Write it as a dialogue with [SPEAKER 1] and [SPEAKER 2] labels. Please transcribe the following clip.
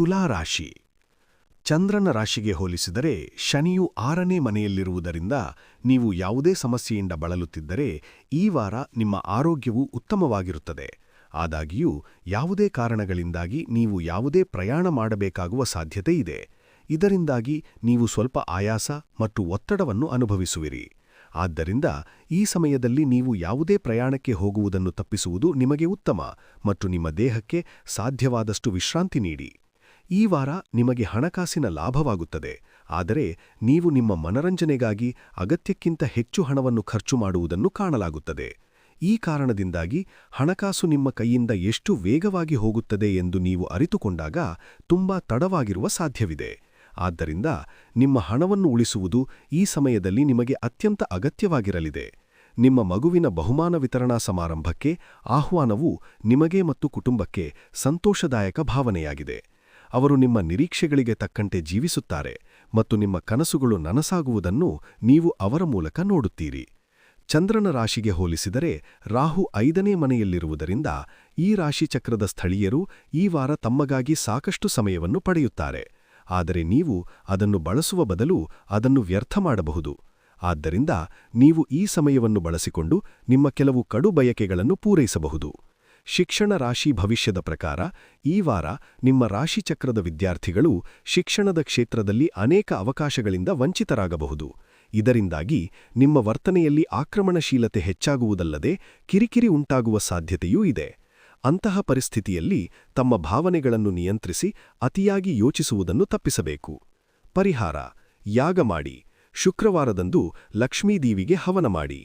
[SPEAKER 1] ತುಲಾ ರಾಶಿ. ಚಂದ್ರನ ರಾಶಿಗೆ ಹೋಲಿಸಿದರೆ ಶನಿಯು ಆರನೇ ಮನೆಯಲ್ಲಿರುವುದರಿಂದ ನೀವು ಯಾವುದೇ ಸಮಸ್ಯೆಯಿಂದ ಬಳಲುತ್ತಿದ್ದರೆ ಈ ವಾರ ನಿಮ್ಮ ಆರೋಗ್ಯವು ಉತ್ತಮವಾಗಿರುತ್ತದೆ. ಆದಾಗ್ಯೂ, ಯಾವುದೇ ಕಾರಣಗಳಿಂದಾಗಿ ನೀವು ಯಾವುದೇ ಪ್ರಯಾಣ ಮಾಡಬೇಕಾಗುವ ಸಾಧ್ಯತೆ ಇದೆ. ಇದರಿಂದಾಗಿ ನೀವು ಸ್ವಲ್ಪ ಆಯಾಸ ಮತ್ತು ಒತ್ತಡವನ್ನು ಅನುಭವಿಸುವಿರಿ. ಆದ್ದರಿಂದ ಈ ಸಮಯದಲ್ಲಿ ನೀವು ಯಾವುದೇ ಪ್ರಯಾಣಕ್ಕೆ ಹೋಗುವುದನ್ನು ತಪ್ಪಿಸುವುದು ನಿಮಗೆ ಉತ್ತಮ ಮತ್ತು ನಿಮ್ಮ ದೇಹಕ್ಕೆ ಸಾಧ್ಯವಾದಷ್ಟು ವಿಶ್ರಾಂತಿ ನೀಡಿ. ಈ ವಾರ ನಿಮಗೆ ಹಣಕಾಸಿನ ಲಾಭವಾಗುತ್ತದೆ. ಆದರೆ ನೀವು ನಿಮ್ಮ ಮನರಂಜನೆಗಾಗಿ ಅಗತ್ಯಕ್ಕಿಂತ ಹೆಚ್ಚು ಹಣವನ್ನು ಖರ್ಚು ಮಾಡುವುದನ್ನು ಕಾಣಲಾಗುತ್ತದೆ. ಈ ಕಾರಣದಿಂದಾಗಿ ಹಣಕಾಸು ನಿಮ್ಮ ಕೈಯಿಂದ ಎಷ್ಟು ವೇಗವಾಗಿ ಹೋಗುತ್ತದೆ ಎಂದು ನೀವು ಅರಿತುಕೊಂಡಾಗ ತುಂಬಾ ತಡವಾಗಿರುವ ಸಾಧ್ಯವಿದೆ. ಆದ್ದರಿಂದ ನಿಮ್ಮ ಹಣವನ್ನು ಉಳಿಸುವುದು ಈ ಸಮಯದಲ್ಲಿ ನಿಮಗೆ ಅತ್ಯಂತ ಅಗತ್ಯವಾಗಿರಲಿದೆ. ನಿಮ್ಮ ಮಗುವಿನ ಬಹುಮಾನ ವಿತರಣಾ ಸಮಾರಂಭಕ್ಕೆ ಆಹ್ವಾನವು ನಿಮಗೆ ಮತ್ತು ಕುಟುಂಬಕ್ಕೆ ಸಂತೋಷದಾಯಕ ಭಾವನೆಯಾಗಿದೆ. ಅವರು ನಿಮ್ಮ ನಿರೀಕ್ಷೆಗಳಿಗೆ ತಕ್ಕಂತೆ ಜೀವಿಸುತ್ತಾರೆ ಮತ್ತು ನಿಮ್ಮ ಕನಸುಗಳು ನನಸಾಗುವುದನ್ನು ನೀವು ಅವರ ಮೂಲಕ ನೋಡುತ್ತೀರಿ. ಚಂದ್ರನ ರಾಶಿಗೆ ಹೋಲಿಸಿದರೆ ರಾಹು ಐದನೇ ಮನೆಯಲ್ಲಿರುವುದರಿಂದ ಈ ರಾಶಿಚಕ್ರದ ಸ್ಥಳೀಯರು ಈ ವಾರ ತಮ್ಮಗಾಗಿ ಸಾಕಷ್ಟು ಸಮಯವನ್ನು ಪಡೆಯುತ್ತಾರೆ. ಆದರೆ ನೀವು ಅದನ್ನು ಬಳಸುವ ಬದಲು ಅದನ್ನು ವ್ಯರ್ಥ ಮಾಡಬಹುದು. ಆದ್ದರಿಂದ ನೀವು ಈ ಸಮಯವನ್ನು ಬಳಸಿಕೊಂಡು ನಿಮ್ಮ ಕೆಲವು ಕಡು ಬಯಕೆಗಳನ್ನು ಪೂರೈಸಬಹುದು. ಶಿಕ್ಷಣ ರಾಶಿ ಭವಿಷ್ಯದ ಪ್ರಕಾರ, ಈ ವಾರ ನಿಮ್ಮ ರಾಶಿಚಕ್ರದ ವಿದ್ಯಾರ್ಥಿಗಳು ಶಿಕ್ಷಣದ ಕ್ಷೇತ್ರದಲ್ಲಿ ಅನೇಕ ಅವಕಾಶಗಳಿಂದ ವಂಚಿತರಾಗಬಹುದು. ಇದರಿಂದಾಗಿ ನಿಮ್ಮ ವರ್ತನೆಯಲ್ಲಿ ಆಕ್ರಮಣಶೀಲತೆ ಹೆಚ್ಚಾಗುವುದಲ್ಲದೆ ಕಿರಿಕಿರಿ ಉಂಟಾಗುವ ಸಾಧ್ಯತೆಯೂ ಇದೆ. ಅಂತಹ ಪರಿಸ್ಥಿತಿಯಲ್ಲಿ ತಮ್ಮ ಭಾವನೆಗಳನ್ನು ನಿಯಂತ್ರಿಸಿ ಅತಿಯಾಗಿ ಯೋಚಿಸುವುದನ್ನು ತಪ್ಪಿಸಬೇಕು. ಪರಿಹಾರ, ಯಾಗ ಮಾಡಿ, ಶುಕ್ರವಾರದಂದು ಲಕ್ಷ್ಮೀದೇವಿಗೆ ಹವನ ಮಾಡಿ.